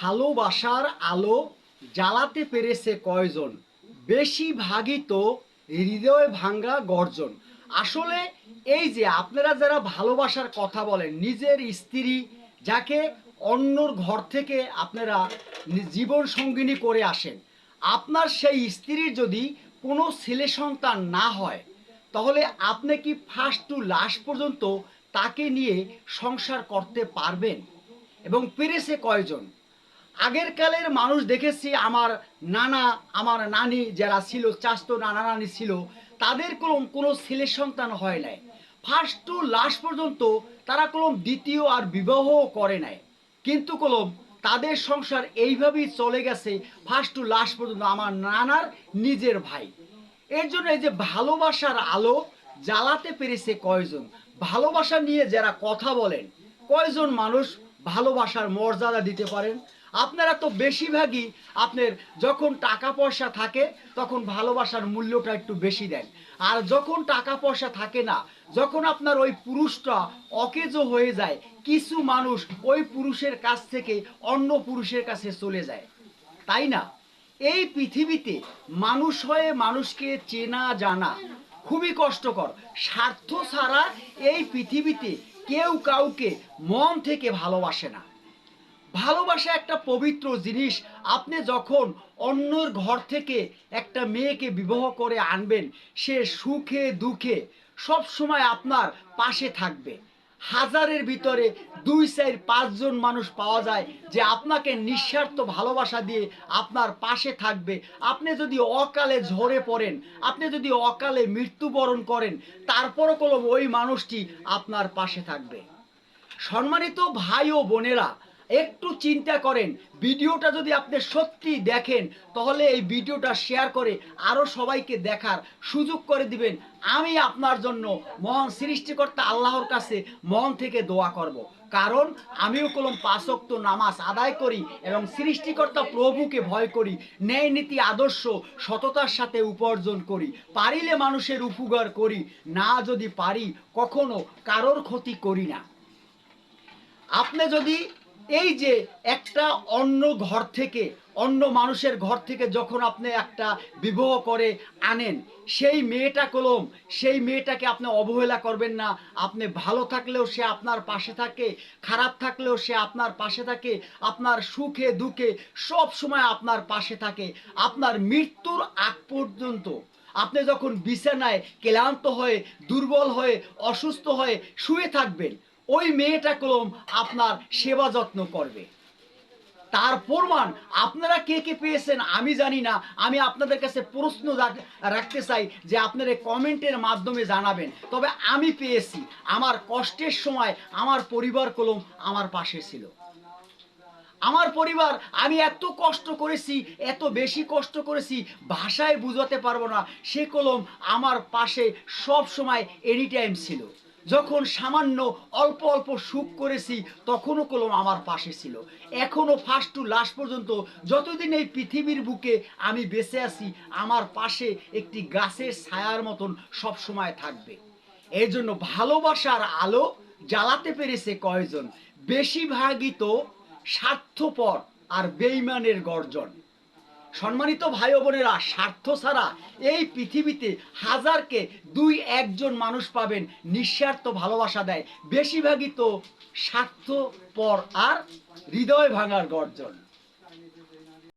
ভালোবাসার আলো জ্বালাতে পেরেছে কয়জন? বেশিরভাগই তো হৃদয় ভাঙ্গা গর্জন। আসলে এই যে আপনারা যারা ভালোবাসার কথা বলেন, নিজের স্ত্রী যাকে অন্যর ঘর থেকে আপনারা জীবন সঙ্গিনী করে আসেন, আপনার সেই স্ত্রীর যদি কোনো ছেলে সন্তান না হয়, তাহলে আপনি কি ফার্স্ট টু লাস্ট পর্যন্ত তাকে নিয়ে সংসার করতে পারবেন? এবং পেরেছে কয়জন? আগের কালের মানুষ দেখেছি, আমার নানা, আমার নানি যারা ছিল চাস্ত নানা নানি ছিল, তাদের কোনো কোনো ছেলে সন্তান হয় নাই। ফার্স্ট টু লাস্ট পর্যন্ত তারা কলম দ্বিতীয় আর বিবাহও করে নাই। কিন্তু কলম তাদের সংসার এইভাবেই চলে গেছে ফার্স্ট টু লাস্ট পর্যন্ত আমার নানার নিজের ভাই। এর জন্য এই যে ভালোবাসার আলো জ্বালাতে পেরেছে কয়জন? ভালোবাসা নিয়ে যারা কথা বলেন, কয়জন মানুষ ভালোবাসার মর্যাদা দিতে পারেন। আপনারা তো বেশিরভাগই আপনার যখন টাকা পয়সা থাকে, তখন ভালোবাসার মূল্যটা একটু বেশি দেন। আর যখন টাকা পয়সা থাকে না, যখন আপনার ওই পুরুষটা অকেজ হয়ে যায়, কিছু মানুষ ওই পুরুষের কাছ থেকে অন্য পুরুষের কাছে চলে যায়। তাই না? এই পৃথিবীতে মানুষ হয়ে মানুষকে চেনা জানা খুবই কষ্টকর। স্বার্থ ছাড়া এই পৃথিবীতে কেউ কাউকে মন থেকে ভালোবাসে না। ভালোবাসা একটা পবিত্র জিনিস। আপনি যখন অন্যর ঘর থেকে একটা মেয়েকে বিবাহ করে আনবেন, সে সুখে দুঃখে সব সময় আপনার পাশে থাকবে। হাজারের ভিতরে দুই চার পাঁচজন মানুষ পাওয়া যায় যে আপনাকে নিঃস্বার্থ ভালোবাসা দিয়ে আপনার পাশে থাকবে। আপনি যদি অকালে ঝরে পড়েন, আপনি যদি অকালে মৃত্যুবরণ করেন, তারপরও কলম ওই মানুষটি আপনার পাশে থাকবে। সম্মানিত ভাই ও বোনেরা একটু চিন্তা করেন। ভিডিওটা যদি আপনি সত্যি দেখেন, তাহলে এই ভিডিওটা শেয়ার করে আরও সবাইকে দেখার সুযোগ করে দিবেন। আমি আপনার জন্য মহান সৃষ্টিকর্তা আল্লাহর কাছে মন থেকে দোয়া করব। কারণ আমিও কলম পাঁচক্ত নামাজ আদায় করি এবং সৃষ্টিকর্তা প্রভুকে ভয় করি, ন্যায় নীতি, আদর্শ, সততার সাথে উপার্জন করি। পারিলে মানুষের উপকার করি, না যদি পারি কখনো কারোর ক্ষতি করি না। আপনি যদি এই যে একটা অন্য ঘর থেকে, অন্য মানুষের ঘর থেকে যখন আপনি একটা বিবাহ করে আনেন, সেই মেয়েটা কলম, সেই মেয়েটাকে আপনি অবহেলা করবেন না। আপনি ভালো থাকলেও সে আপনার পাশে থাকে, খারাপ থাকলেও সে আপনার পাশে থাকে, আপনার সুখে, দুঃখে সব সময় আপনার পাশে থাকে। আপনার মৃত্যুর আগ পর্যন্ত আপনি যখন বিছানায় ক্লান্ত হয়ে, দুর্বল হয়ে, অসুস্থ হয়ে শুয়ে থাকবেন ওই মেয়েটা কলম আপনার সেবা যত্ন করবে। তার প্রমাণ আপনারা কে কে পেয়েছেন আমি জানি না। আমি আপনাদের কাছে প্রশ্ন রাখতে চাই যে আপনারা কমেন্টের মাধ্যমে জানাবেন। তবে আমি পেয়েছি। আমার কষ্টের সময় আমার পরিবার কলম আমার পাশে ছিল। আমার পরিবার, আমি এত কষ্ট করেছি, এত বেশি কষ্ট করেছি, ভাষায় বুঝাতে পারব না। সে কলম আমার পাশে সব সময় এনি টাইম ছিল। যখন সামান্য অল্প অল্প সুখ করেছি, তখনও কলম আমার পাশে ছিল। এখনও ফার্স্ট টু লাস্ট পর্যন্ত যতদিন এই পৃথিবীর বুকে আমি বেঁচে আছি, আমার পাশে একটি গাছের ছায়ার মতন সব সময় থাকবে। এই জন্য ভালোবাসার আলো জ্বালাতে পেরেছে কয়জন? বেশিরভাগই তো স্বার্থপর আর বেইমানের গর্জন। সম্মানিত ভাই বোনেরা, স্বার্থ ছাড়া এই পৃথিবীতে হাজারকে দুই একজন মানুষ পাবেন, নিঃস্বার্থ ভালোবাসা দেয়। বেশিরভাগই তো স্বার্থপর আর হৃদয় ভাঙার গর্জন।